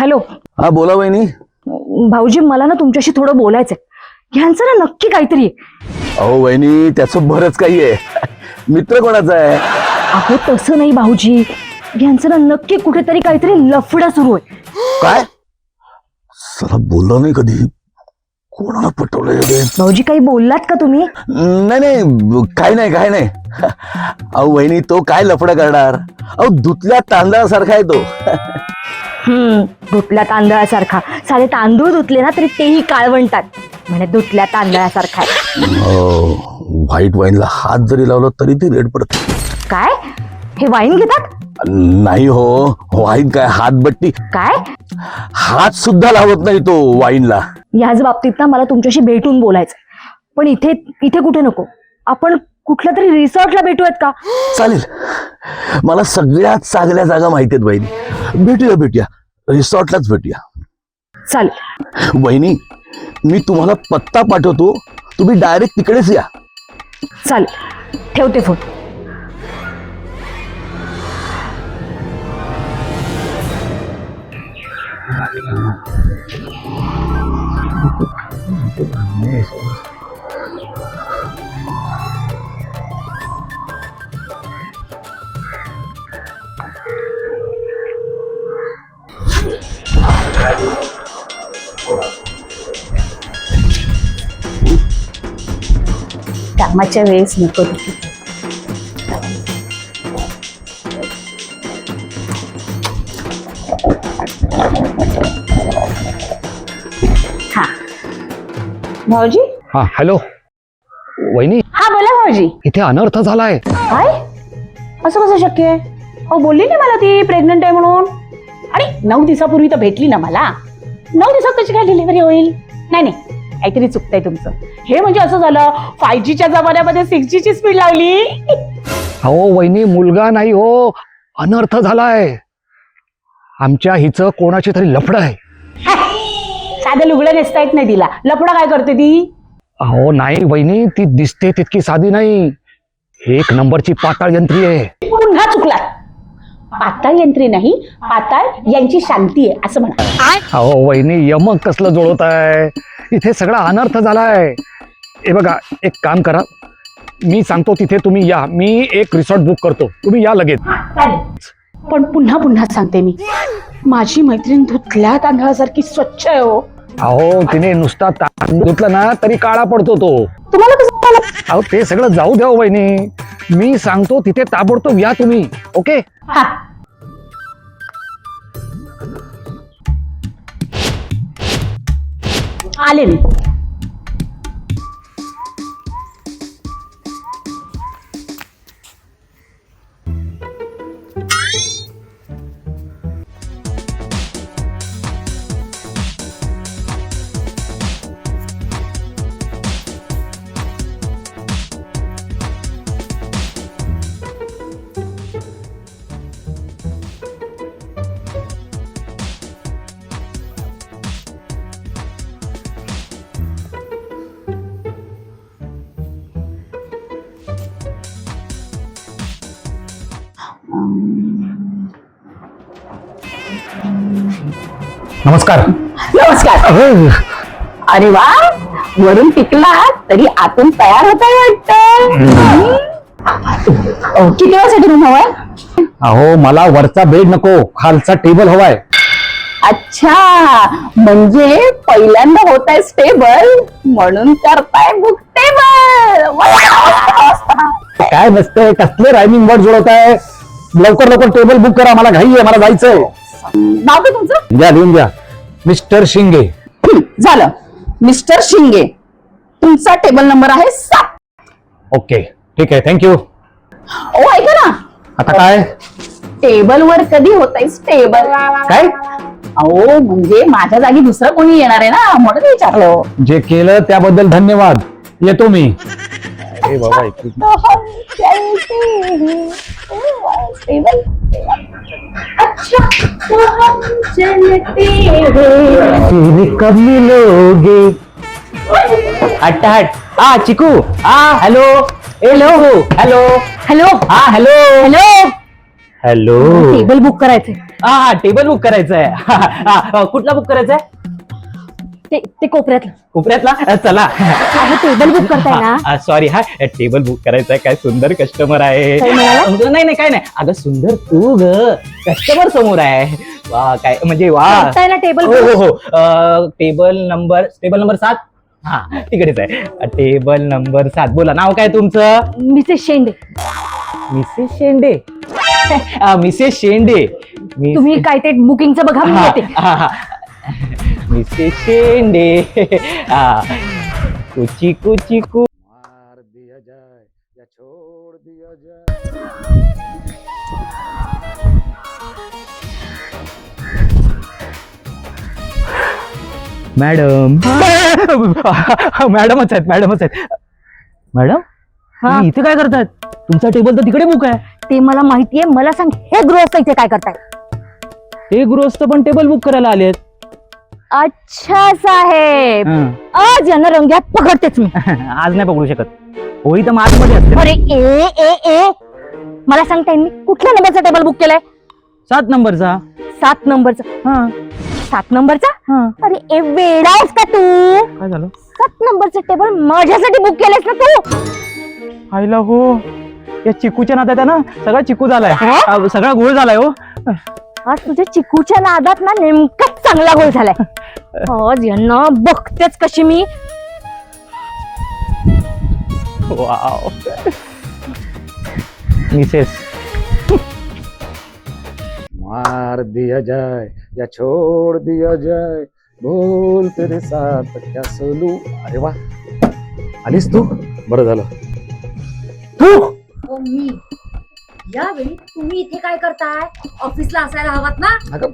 Hello. हा बोला वहिनी. भाऊजी मला ना तुमच्याशी थोडं बोलायचंय. ह्यांचं ना नक्की काहीतरी आहे. अहो वहिनी त्याचं बरंच काही आहे. मित्र कोणाचा आहे? अहो तसं नाही भाऊजी. ह्यांचं ना नक्की कुठेतरी काहीतरी लफडा सुरू आहे. काय? सला बोललो नाही कधी? कोणाला पटवलंय रे? भाऊजी काही बोललात का तुम्ही? नाही नाही काय नाही काय नाही. अहो वहिनी तो काय लफडा करणार? अहो धुतल्या तांदळासारखा आहे तो. हम्म धुतल्या तांदळासारखा. साधे तांदूळ धुतले ना तरी तेही काळवंटात म्हणे धुतल्या तांदळासारखा आहे. व्हाईट वाईनला हात जरी लावला तरी ती रेड पडते. काय? हे वाईन घेतात? नाही हो वाईन काय हातबट्टी काय? हात सुद्धा लावत नाही तो वाईनला. याच बाबतीत ना मला तुमच्याशी भेटून बोलायचं पण इथे इथे कुठे नको? आपण कुठल्या तरी रिसॉर्टला भेटूयात का? चालेल. मला सगळ्यात चांगल्या जागा माहिती आहेत वहिनी भेटूया भेटूया. रिसॉर्टलाच भेटूया. चालेल. वहिनी मी तुम्हाला पत्ता पाठवतो. तुम्ही डायरेक्ट तिकडेच या. चालेल. ठेवते फोन. कामाच्या वेळेस नको. हा. भाऊजी? हा हॅलो. वहिनी? हा बोला भाऊजी. इथे अनर्थ झालाय. काय? असं कसं शक्य आहे? अहो बोलली नाही मला ती प्रेग्नंट आहे म्हणून. आणि नऊ दिवसापूर्वी तर भेटली ना मला. नऊ दिवसात कशी काय डिलिव्हरी होईल? नाही नाही. काहीतरी चुकतंय तुमचं. हे म्हणजे असं झालं फाय जीच्या जमान्यामध्ये सिक्स जीची स्पीड लावली अहो वहिनी मुलगा नाही हो. अनर्थ झालाय. आमच्या हिचं कोणाची तरी लफड आहे. साधं लुगडं नेसता येत नाही तिला. लपडा काय करते ती? अहो नाही वहिनी ती दिसते तितकी साधी नाही. एक नंबरची पाताळ यंत्री आहे. पुन्हा चुकला. पाताळ यंत्री नाही पाताळ यांची शांती आहे असं म्हणा. अहो वहिनी यमक कसलं जुळवत आहे? इथे सगळा अनर्थ झालाय. हे बघा एक काम करा. मी सांगतो तिथे तुम्ही या. मी एक रिसॉर्ट बुक करतो. तुम्ही या लगेच. पण पुन्हा पुन्हा सांगते मी. माझी मैत्रीण धुतल्या तांदळासारखी स्वच्छ आहे हो. अहो तिने नुसता तांदूळ धुतला ना तरी काळा पडतो तो. तुम्हाला कसं कळलं? अहो ते सगळं जाऊ द्या हो वहिनी. मी सांगतो तिथे ताबडतोब या तुम्ही. ओके? हा. आले नमस्कार. नमस्कार. अरे वा वरून टिकला तरी आतून तयार होता वाटत. किती वेळासाठी रूम हवाय? अहो मला वरचा बेड नको खालचा टेबल हवाय. अच्छा म्हणजे पहिल्यांदा होत आहे स्टेबल म्हणून करताय बुक टेबल काय नसतंय कसले रायमिंग वर्ड जुळवत आहे लवकर लवकर टेबल बुक करा मला घाई आहे मला जायचंय. नाव काय तुमचं? घ्या लिहून घ्या. मिस्टर शिंगे. झालं. मिस्टर शिंगे. तुमचा टेबल नंबर आहे सात. ओके ठीक आहे थँक्यू ओ ऐका ना. आता काय? टेबल वर कधी होत आहे स्टेबल काय? अहो म्हणजे माझ्या जागी दुसरं कोणी येणार आहे ना? म्हणून विचारलं. जे केलं त्याबद्दल धन्यवाद. येतो मी. ए बाबा एक स्टेबल अच्छा तो हम चलते हैं। कब मिलोगे? हट हट. हा चिकू. हा हॅलो. Hello hello. हॅलो. हा hello. Hello. Hello. Table book करायचंय. हा हा टेबल बुक करायचं आहे हा, कुठला बुक करायचा आहे ते ते कोपऱ्यातलं. कोपऱ्यातला? अ, चला. टेबल बुक करताय ना? सॉरी हा टेबल बुक करायचा काय सुंदर कस्टमर आहे. काय म्हणाला? अगं, नाही नाही काय नाही. अगं सुंदर तू ग. कस्टमर समोर आहे. वा काय म्हणजे वा. करताय ना टेबल हो हो हो. अ, टेबल नंबर टेबल नंबर सात? हा तिकडेच आहे. अ, टेबल नंबर सात. बोला नाव काय तुमचं? मिसेस शेंडे. मिसेस शेंडे. अ, मिसेस शेंडे. मिस- तुम्ही काय ते बुकिंगचं बघा मी हा, येते हा, हा. मिसेस शेंडे हा. कुची कुची कु मार दिया जाए या छोड़ दिया जाए। मॅडम. मॅडमच आहेत मॅडमच आहेत. मॅडम हा? तुम्ही इथे काय करतायत तुमचा टेबल तर तिकडे बुक आहे. ते मला माहितीये मला सांग हे गृहस्थ इथे काय करताय ते गृहस्थ पण टेबल बुक करायला आलेत. अच्छा साहेब. आज यांना रंग्यात पकडतेच मी. आज नाही पकडू शकत. होळी तर मार्च मध्ये असते. अरे ए ए ए. मला सांगता मी कुठल्या नंबरचा टेबल बुक केलाय? सात नंबरचा. सात नंबरचा. हा. सात नंबरचा? हा. अरे ए वेडा आहेस का तू? काय झालं? सात नंबरचं टेबल माझ्यासाठी बुक केलंस ना तू? आईला हो या चिकूच्या नात्यात आहे ना सगळा चिकू झालाय. हा? अ, सगळा गोळ झालाय हो. आज तुझ्या चिकूच्या नादात ना नेमकाच चांगला गोल झालाय. आज यांना बघतेच कशी मी. वाव. मिसेस. मार दिया जाए या छोड़ दिया जाए बोल तेरे साथ क्या सोलू. अरे वा. आलीस तू? बरं झालं. तू? मी. यावेळी तुम्ही इथे काय करताय? ऑफिसला असायला हवात ना? अगं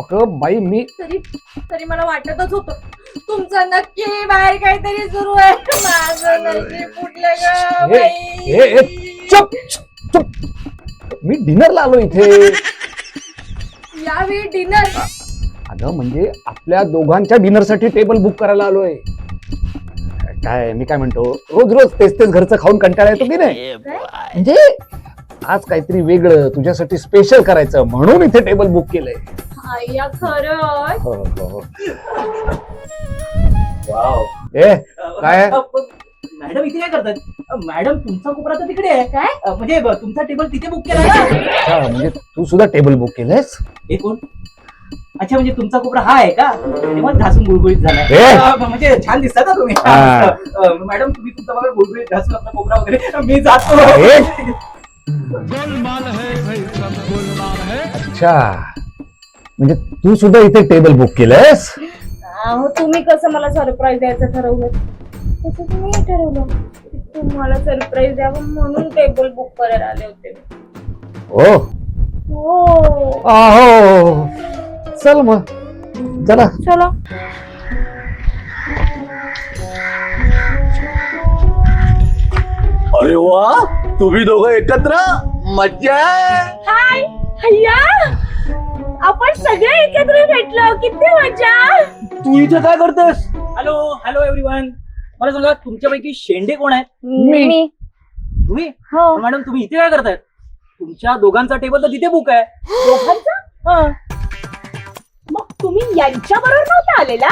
अगं बाई मी तरी तरी मला वाटतच होत. तुमचं नक्की बाहेर काहीतरी सुरू आहे. माझं नशीब फुटलं ग ए, बाई. ए, ए, चुप चुप. मी डिनरला आलो इथे. यावेळी डिनर. अगं म्हणजे आपल्या दोघांच्या डिनरसाठी टेबल बुक करायला आलोय. काय मी काय म्हणतो रोज रोज तेच तेच घरचं खाऊन कंटाळा येतो की नाही? म्हणजे आज काहीतरी वेगळं तुझ्यासाठी स्पेशल करायचं म्हणून इथे टेबल बुक केलंय. हो, हो, हो. ए काय? मॅडम इथे काय करतात? मॅडम तुमचा कोपरा तर तिकडे आहे. काय? अ, म्हणजे ब- तुमचा टेबल तिथे बुक केला आहे अच्छा, म्हणजे तू सुद्धा टेबल बुक केलंयस? हे कोण? अच्छा म्हणजे तुमचा कोपरा हा आहे का? तेव्हा घासून गुळगुळीत! अ, म्हणजे छान दिसता ना तुम्ही? हा. अ, मॅडम तुम्ही तुमचा गुळगुळीत घासून आपला कोपरा वगैरे. मी जातो. अच्छा. म्हणजे तू सुद्धा इथे टेबल बुक केलंयस? अहो तुम्ही कसं मला सरप्राईज द्यायचं ठरवलं? तसं तुम्ही ठरवलं? तुम्हाला सरप्राईज द्यावं म्हणून टेबल बुक करायला आले होते मी. हो हो. आहो. चल मग. चला. चलो. अरे वा. तुम्ही दोघं एकत्र मज्जा. हाय हय्या. आपण सगळे एकत्र भेटलो. किती मजा तू इथे काय करतोस? हॅलो हॅलो एव्हरीवन मला सांगा तुमच्यापैकी शेंडे कोण आहेत? मी. तुम्ही? हो. मॅडम तुम्ही इथे काय करतायत तुमच्या दोघांचा टेबल तर तिथे बुक आहे. दोघांचा? हा. मग तुम्ही यांच्या बरोबर नव्हता आलेला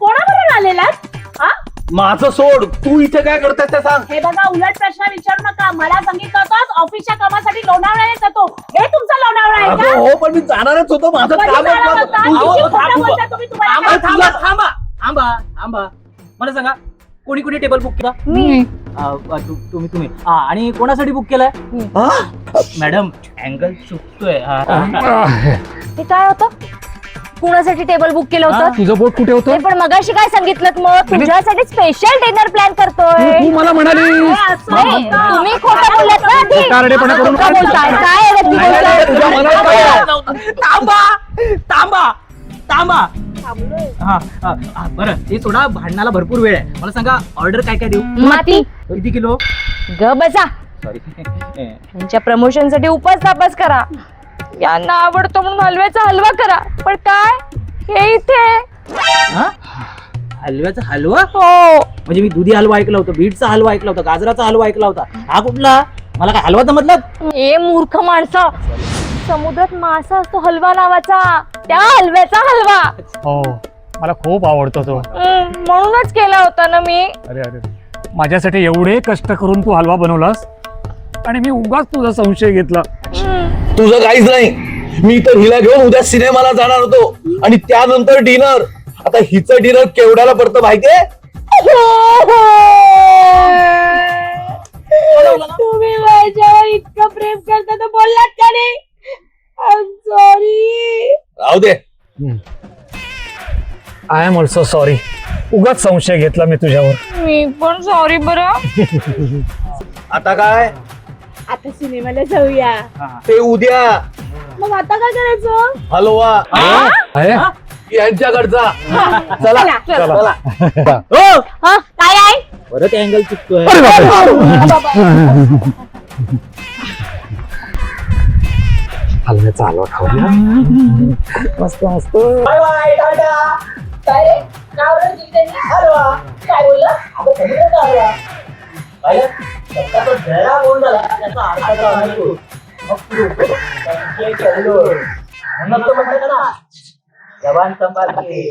कोणाबरोबर आलेलात? हा? माझं सोड तू इथे काय करतेस ते सांग. हे बघा उलट प्रश्न विचारू नका. मला सांगितलं होतं ऑफिसच्या कामासाठी लोणावळा येत. होतो हे तुमचा लोणावळा आहे का? हो पण मी जाणारच होतो माझं कधी काम जाणार होतं. होता? तू- अहो, किती अहो, खोटं थांबा. बोलता तुम्ही तुम्हाला थांबा काय थांबा थांबा. थांबा थांबा थांबा. मला सांगा कोणी कोणी टेबल बुक केला? मी. अ, अ, तु- तुम्ही तुम्ही. आणि कोणासाठी बुक केलाय? हा? मॅडम अँगल चुकतोय. हे काय होतं? कुणासाठी टेबल बुक केलं हा? होतं तुझं बोट कुठे ते होतं पण मगाशी काय सांगितलं मग तुझ्यासाठी स्पेशल डिनर प्लॅन करतोय तू मला म्हणाली हे नाही. तुम्ही खोटं बोललात ना आधी. कारडेपणा करू खोटं नका. बोलताय काय आहे रद्दी नाही, नाही, बोलताय? तुझ्या मनात काय आहे? थांबा थांबा थांबा थांबलोय. हा, हा, हा, बरं ते सोडा भांडणाला भरपूर वेळ आहे मला सांगा ऑर्डर काय काय देऊ माती किती किलो ग बसा सॉरी त्यांच्या प्रमोशनसाठी उपास तापास करा यांना आवडतो म्हणून हलव्याचा हलवा करा. पण काय? हे इथे. हलव्याचा हलवा? हो. म्हणजे मी दुधी हलवा ऐकला होता बीटचा हलवा ऐकला होता गाजराचा हलवा ऐकला होता. हा कुठला? मला काय हलवा जमतलं? ए मूर्ख माणसा. समुद्रात मासा असतो हलवा नावाचा. त्या हलव्याचा हलवा. हो मला खूप आवडतो तो. हम्म, म्हणूनच केला होता ना मी. अरे अरे. माझ्यासाठी एवढे कष्ट करून तू हलवा बनवलास. आणि मी उगाच तुझा संशय घेतला. हम्म, तुझं काहीच नाही. मी तर हिला घेऊन उद्या सिनेमाला जाणार होतो. आणि त्यानंतर डिनर आता हिचं डिनर केवढ्याला पडतं माहितीये? तुम्ही माझ्यावर इतकं प्रेम करता तर बोललात का नाही? सॉरी राहू दे. आय एम ऑल्सो सॉरी उगाच संशय घेतला मी तुझ्यावर. मी पण सॉरी बरं. आता काय? आता सिनेमाला जाऊया. ते उद्या. मग आता काय करायचं? हलवा. अरे यांच्याकडचा चला. चला. चला. हो हा काय आहे? परत अँगल चुकतोय. हलव्याचा हलवा खाऊया मस्त मस्त. ఆటగాళ్ళకు అప్పుడు ప్రత్యేక ఉన్నతమైన జవాన్ సంబాల్కి